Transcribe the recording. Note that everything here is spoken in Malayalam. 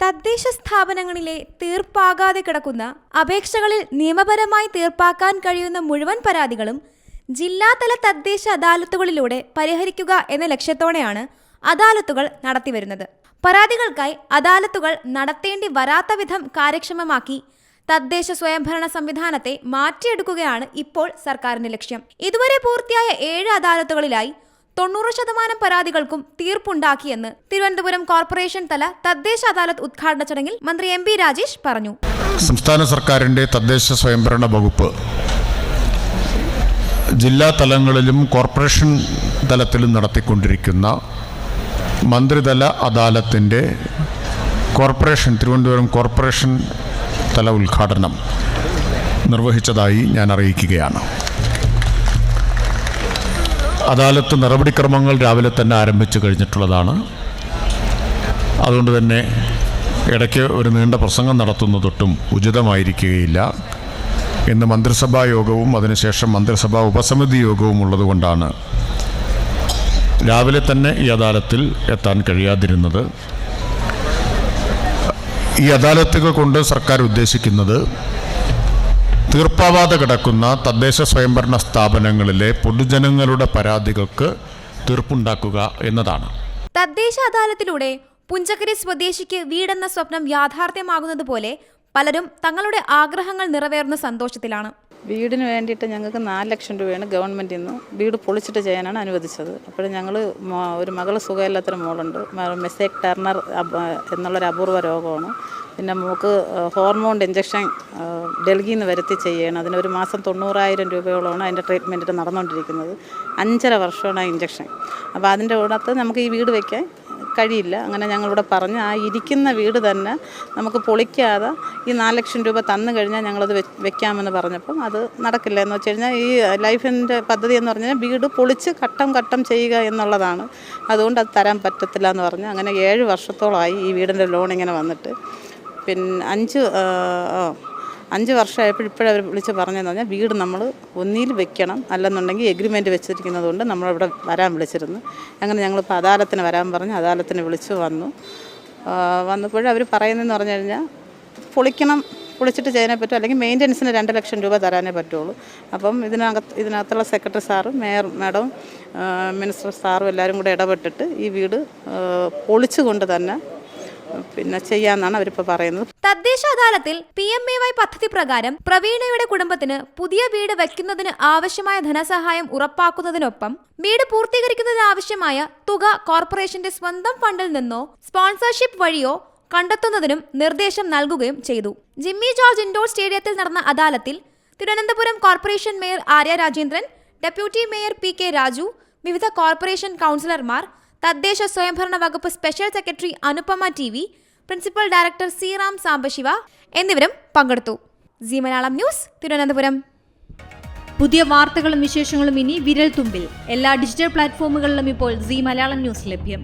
തദ്ദേശ സ്ഥാപനങ്ങളിലെ തീർപ്പാകാതെ കിടക്കുന്ന അപേക്ഷകളിൽ നിയമപരമായി തീർപ്പാക്കാൻ കഴിയുന്ന മുഴുവൻ പരാതികളും ജില്ലാതല തദ്ദേശ അദാലത്തുകളിലൂടെ പരിഹരിക്കുക എന്ന ലക്ഷ്യത്തോടെയാണ് അദാലത്തുകൾ നടത്തിവരുന്നത്. പരാതികൾക്കായി അദാലത്തുകൾ നടത്തേണ്ടി വരാത്ത വിധം കാര്യക്ഷമമാക്കി തദ്ദേശ സ്വയംഭരണ സംവിധാനത്തെ മാറ്റിയെടുക്കുകയാണ് ഇപ്പോൾ സർക്കാരിന്റെ ലക്ഷ്യം. ഇതുവരെ പൂർത്തിയായ ഏഴ് അദാലത്തുകളിലായി തൊണ്ണൂറ് ശതമാനം പരാതികൾക്കും തീർപ്പുണ്ടാക്കിയെന്ന് തിരുവനന്തപുരം കോർപ്പറേഷൻ തല തദ്ദേശ അദാലത്ത് ഉദ്ഘാടന ചടങ്ങിൽ മന്ത്രി എം രാജേഷ് പറഞ്ഞു. സംസ്ഥാന സർക്കാരിന്റെ തദ്ദേശ സ്വയംഭരണ വകുപ്പ്. ജില്ലാ തലങ്ങളിലും കോർപ്പറേഷൻ തലത്തിലും നടത്തിക്കൊണ്ടിരിക്കുന്ന മന്ത്രിതല അദാലത്തിന്റെ കോർപ്പറേഷൻ തിരുവനന്തപുരം കോർപ്പറേഷൻ തല ഉദ്ഘാടനം നിർവഹിച്ചതായി ഞാൻ അറിയിക്കുകയാണ്. അദാലത്ത് നടപടിക്രമങ്ങൾ രാവിലെ തന്നെ ആരംഭിച്ചു കഴിഞ്ഞിട്ടുള്ളതാണ്. അതുകൊണ്ട് തന്നെ ഇടയ്ക്ക് ഒരു നീണ്ട പ്രസംഗം നടത്തുന്നതൊട്ടും ഉചിതമായിരിക്കുകയില്ല. ഇന്ന് മന്ത്രിസഭാ യോഗവും അതിനുശേഷം മന്ത്രിസഭാ ഉപസമിതി യോഗവും ഉള്ളതുകൊണ്ടാണ് രാവിലെ തന്നെ ഈ അദാലത്തിൽ എത്താൻ കഴിയാതിരുന്നത്. ഈ അദാലത്തുകൾ കൊണ്ട് സർക്കാർ ഉദ്ദേശിക്കുന്നത് തീർപ്പാവാതെ കിടക്കുന്ന തദ്ദേശ സ്വയംഭരണ സ്ഥാപനങ്ങളിലെ പൊതുജനങ്ങളുടെ പരാതികൾക്ക് തീർപ്പുണ്ടാക്കുക എന്നതാണ്. തദ്ദേശ അദാലത്തിലൂടെ പുഞ്ചക്കരി സ്വദേശിക്ക് വീടെന്ന സ്വപ്നം യാഥാർത്ഥ്യമാകുന്നത് പോലെ പലരും തങ്ങളുടെ ആഗ്രഹങ്ങൾ നിറവേറുന്ന സന്തോഷത്തിലാണ്. വീടിന് വേണ്ടിയിട്ട് ഞങ്ങൾക്ക് നാല് ലക്ഷം രൂപയാണ് ഗവൺമെന്റിൽ നിന്ന് വീട് പൊളിച്ചിട്ട് ചെയ്യാനാണ് അനുവദിച്ചത്. അപ്പോൾ ഞങ്ങൾ ഒരു മകൾ സുഖമില്ലാത്തൊരു മോളുണ്ട്. മെസ്സേക്ക് ടെർണർ എന്നുള്ളൊരു അപൂർവ രോഗമാണ്. പിന്നെ മൂക്ക് ഹോർമോൺ ഇഞ്ചക്ഷൻ ഡൽഹിയിൽ നിന്ന് വരുത്തി ചെയ്യണം. അതിന് ഒരു മാസം തൊണ്ണൂറായിരം രൂപയോളമാണ് അതിന്റെ ട്രീറ്റ്മെന്റ് നടന്നുകൊണ്ടിരിക്കുന്നത്. അഞ്ചര വർഷമാണ് ഇഞ്ചക്ഷൻ അപ്പോൾ അതിന്റെ കൂടത്ത് നമുക്ക് ഈ വീട് വയ്ക്കാൻ കഴിയില്ല. അങ്ങനെ ഞങ്ങളിവിടെ പറഞ്ഞ് ആ ഇരിക്കുന്ന വീട് തന്നെ നമുക്ക് പൊളിക്കാതെ ഈ നാല് ലക്ഷം രൂപ തന്നു കഴിഞ്ഞാൽ ഞങ്ങളത് വെക്കാമെന്ന് പറഞ്ഞപ്പം അത് നടക്കില്ല. എന്ന് വെച്ച് കഴിഞ്ഞാൽ ഈ ലൈഫിന്റെ പദ്ധതി എന്ന് പറഞ്ഞാൽ വീട് പൊളിച്ച് ഘട്ടം ഘട്ടം ചെയ്യുക എന്നുള്ളതാണ്. അതുകൊണ്ട് അത് തരാൻ പറ്റത്തില്ല എന്ന് പറഞ്ഞ് അങ്ങനെ ഏഴ് വർഷത്തോളമായി ഈ വീടിന്റെ ലോൺ ഇങ്ങനെ വന്നിട്ട്. പിന്നെ അഞ്ച് അഞ്ച് വർഷമായപ്പോൾ ഇപ്പോഴവർ വിളിച്ച് പറഞ്ഞതെന്ന് പറഞ്ഞാൽ വീട് നമ്മൾ ഒന്നിയിൽ വെക്കണം. അല്ലെന്നുണ്ടെങ്കിൽ എഗ്രിമെന്റ് വെച്ചിരിക്കുന്നത് കൊണ്ട് നമ്മളവിടെ വരാൻ വിളിച്ചിരുന്നു. അങ്ങനെ ഞങ്ങളിപ്പോൾ അദാലത്തിന് വരാൻ പറഞ്ഞ് അദാലത്തിന് വിളിച്ച് വന്നു. വന്നപ്പോഴവർ പറയുന്നതെന്ന് പറഞ്ഞു കഴിഞ്ഞാൽ പൊളിക്കണം പൊളിച്ചിട്ട് ചെയ്യാനേ പറ്റും. അല്ലെങ്കിൽ മെയിന്റനൻസിന് രണ്ട് ലക്ഷം രൂപ തരാനേ പറ്റുള്ളൂ. അപ്പം ഇതിനകത്ത് ഇതിനകത്തുള്ള സെക്രട്ടറി സാറും മേയർ മാഡവും മിനിസ്റ്റർ സാറും എല്ലാവരും കൂടെ ഇടപെട്ടിട്ട് ഈ വീട് പൊളിച്ചുകൊണ്ട് തന്നെ പിന്നെ ചെയ്യാന്നാണ് അവരിപ്പോൾ പറയുന്നത്. തദ്ദേശ അദാലത്തിൽ പി എം എ വൈ പദ്ധതി പ്രകാരം പ്രവീണയുടെ കുടുംബത്തിന് പുതിയ വീട് വയ്ക്കുന്നതിന് ആവശ്യമായ ധനസഹായം ഉറപ്പാക്കുന്നതിനൊപ്പം വീട് പൂർത്തീകരിക്കുന്നതിന് ആവശ്യമായ തുക കോർപ്പറേഷന്റെ സ്വന്തം ഫണ്ടിൽ നിന്നോ സ്പോൺസർഷിപ്പ് വഴിയോ കണ്ടെത്തുന്നതിനും നിർദ്ദേശം നൽകുകയും ചെയ്തു. ജിമ്മി ജോർജ് ഇൻഡോർ സ്റ്റേഡിയത്തിൽ നടന്ന അദാലത്തിൽ Thiruvananthapuram corporation mayor Arya Rajendran deputy mayor P K Raju വിവിധ കോർപ്പറേഷൻ കൗൺസിലർമാർ തദ്ദേശ സ്വയംഭരണ വകുപ്പ് special secretary Anupama T V principal director Seeram Sambasiva എന്നിവരും പങ്കെടുത്തു. Zee Malayalam news Thiruvananthapuram. പുതിയ വാർത്തകളും വിശേഷങ്ങളും ഇനി വിരൽ തുമ്പിൽ എല്ലാ ഡിജിറ്റൽ പ്ലാറ്റ്ഫോമുകളിലും ഇപ്പോൾ സി മലയാളം ന്യൂസ് ലഭ്യം.